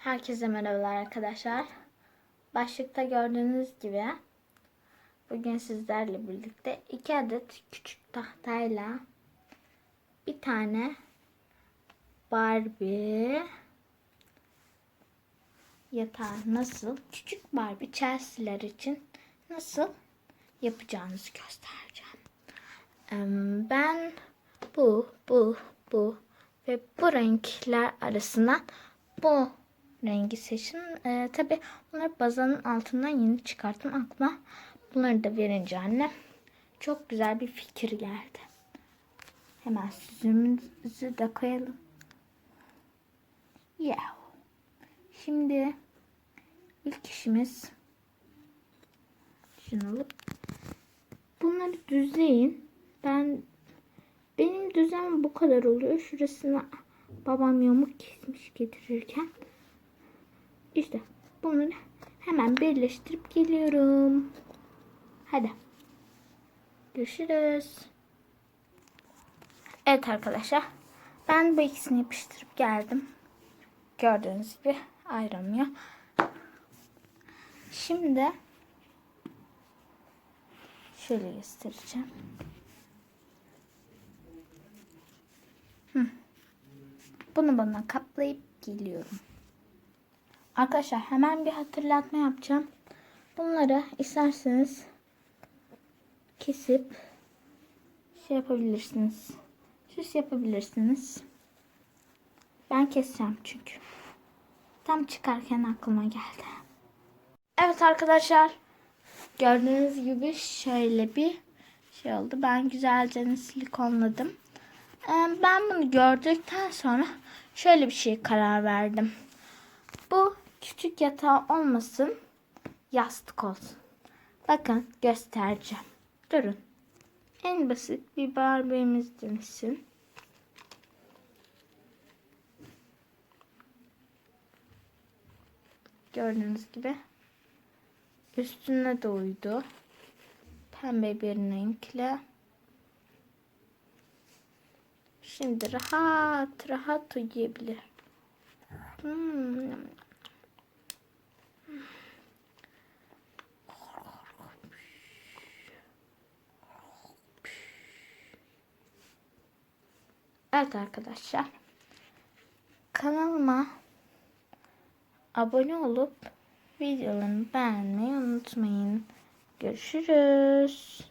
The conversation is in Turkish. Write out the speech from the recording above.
Herkese merhabalar arkadaşlar. Başlıkta gördüğünüz gibi bugün sizlerle birlikte iki adet küçük tahtayla bir tane Barbie yatağı nasıl küçük Barbie Chelsea'ler için nasıl yapacağınızı göstereceğim. Ben bu, bu, bu ve bu renkler arasından bu rengi seçin. Ee, Tabi bunları bazanın altından yeni çıkarttım aklıma. Bunları da verince anne çok güzel bir fikir geldi. Hemen süzümümüzü de koyalım. Yeah. Şimdi ilk işimiz şunu alıp bunları düzleyin. Ben benim düzlemim bu kadar oluyor. Şurasına babam yamuk kesmiş getirirken. İşte bunları hemen birleştirip geliyorum. Hadi. Görüşürüz. Evet arkadaşlar. Ben bu ikisini yapıştırıp geldim. Gördüğünüz gibi ayrılmıyor. Şimdi şöyle göstereceğim. Bunu bana kaplayıp geliyorum. Arkadaşlar hemen bir hatırlatma yapacağım. Bunları isterseniz kesip şey yapabilirsiniz. Süs yapabilirsiniz. Ben keseceğim çünkü. Tam çıkarken aklıma geldi. Evet arkadaşlar. Gördüğünüz gibi şöyle bir şey oldu. Ben güzelce silikonladım. Ee, Ben bunu gördükten sonra şöyle bir şey karar verdim. Bu küçük yatağı olmasın, yastık olsun. Bakın göstereceğim. Durun. En basit bir Barbie'miz demişsin. Gördüğünüz gibi. Üstüne de uydu. Pembe bir renkle. Şimdi rahat rahat uyuyabilir. Hmm. Evet arkadaşlar. Kanalıma abone olup videolarımı beğenmeyi unutmayın. Görüşürüz.